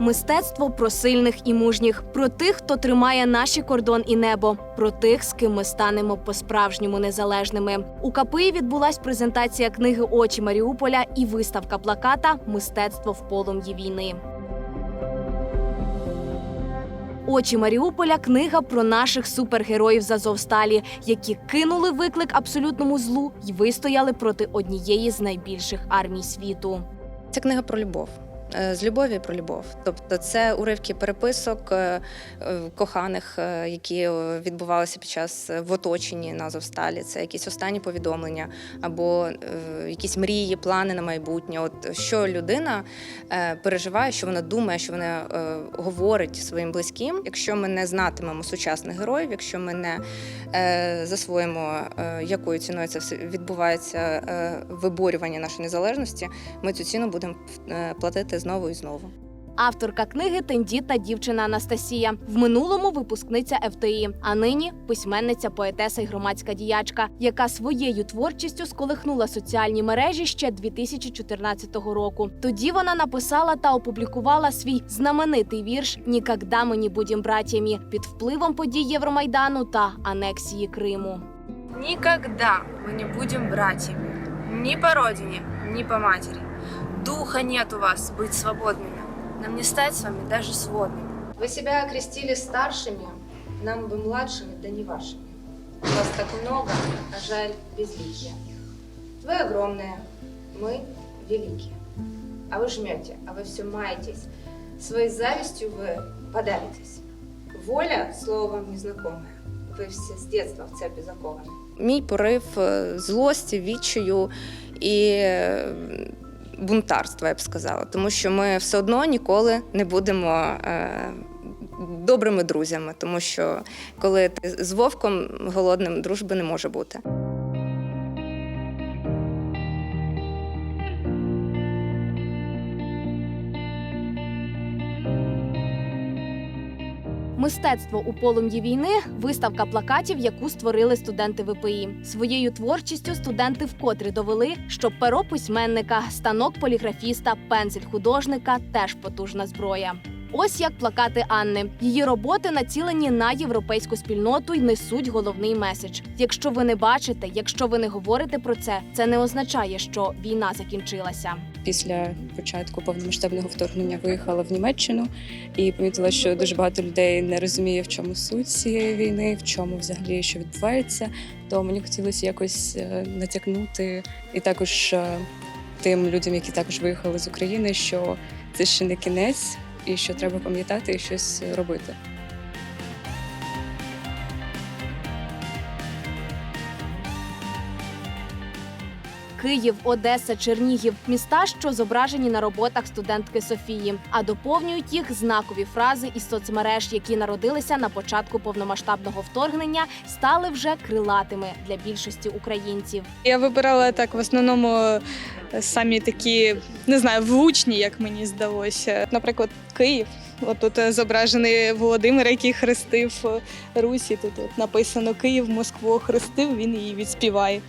Мистецтво про сильних і мужніх, про тих, хто тримає наші кордон і небо, про тих, з ким ми станемо по-справжньому незалежними. У КПІ відбулась презентація книги Очі Маріуполя і виставка плаката Мистецтво в полум'ї війни. Очі Маріуполя книга про наших супергероїв з Азовсталі, які кинули виклик абсолютному злу і вистояли проти однієї з найбільших армій світу. Це книга про любов. Е, З любові про любов. Тобто це уривки переписок е, е, коханих, які відбувалися під час в оточенні на Азовсталі. Це якісь останні повідомлення або якісь мрії, плани на майбутнє. От що людина переживає, що вона думає, що вона говорить своїм близьким. Якщо ми не знатимемо сучасних героїв, якщо ми не засвоїмо, якою ціною це все відбувається виборювання нашої незалежності, ми цю ціну будемо е, знову і знову. Авторка книги тендітна дівчина Анастасія. В минулому випускниця ФТІ, а нині письменниця, поетеса і громадська діячка, яка своєю творчістю сколихнула соціальні мережі ще 2014 року. Тоді вона написала та опублікувала свій знаменитий вірш Нікогда ми не будем братями під впливом подій Євромайдану та анексії Криму. Никогда мы не будем братьями. Ни по родине, ни по матери. Духа нет у вас быть свободными. Нам не стать с вами даже сводными. Вы себя окрестили старшими, нам бы младшими, да не вашими. Вас так много, а жаль безликие. Вы огромные, мы великие. А вы жмете, а вы все маетесь. Своей завистью вы подавитесь. Воля – слово вам незнакомое. Ви всі з дитинства в цепі заковані. Мій порив е, злості, відчаю і е, бунтарства, я б сказала. Тому що ми все одно ніколи не будемо е, добрими друзями, тому що коли ти з вовком голодним дружби не може бути. Мистецтво у полум'ї війни виставка плакатів, яку створили студенти ВПІ. Своєю творчістю студенти вкотре довели, що перо письменника, станок поліграфіста, пензель художника теж потужна зброя. Ось як плакати Анни. Її роботи націлені на європейську спільноту і несуть головний меседж. Якщо ви не бачите, якщо ви не говорите про це, це не означає, що війна закінчилася. після початку повномасштабного вторгнення виїхала в Німеччину і помітила, що дуже багато людей не розуміє, в чому суть цієї війни, в чому взагалі що відбувається. То мені хотілося якось е, натякнути і також е, тим людям, які також виїхали з України, що це ще не кінець, і що треба пам'ятати і щось робити. Київ, Одеса, Чернігів міста, що зображені на роботах студентки Софії, а доповнюють їх знакові фрази із соцмереж, які народилися на початку повномасштабного вторгнення, стали вже крилатими для більшості українців. Я вибирала так в основному е, самі такі, не знаю, влучні, як мені здалося. Наприклад, Київ. От тут е, зображений Володимир, який хрестив е, Русі. Тут написано Київ Москву хрестив, він її відспіває.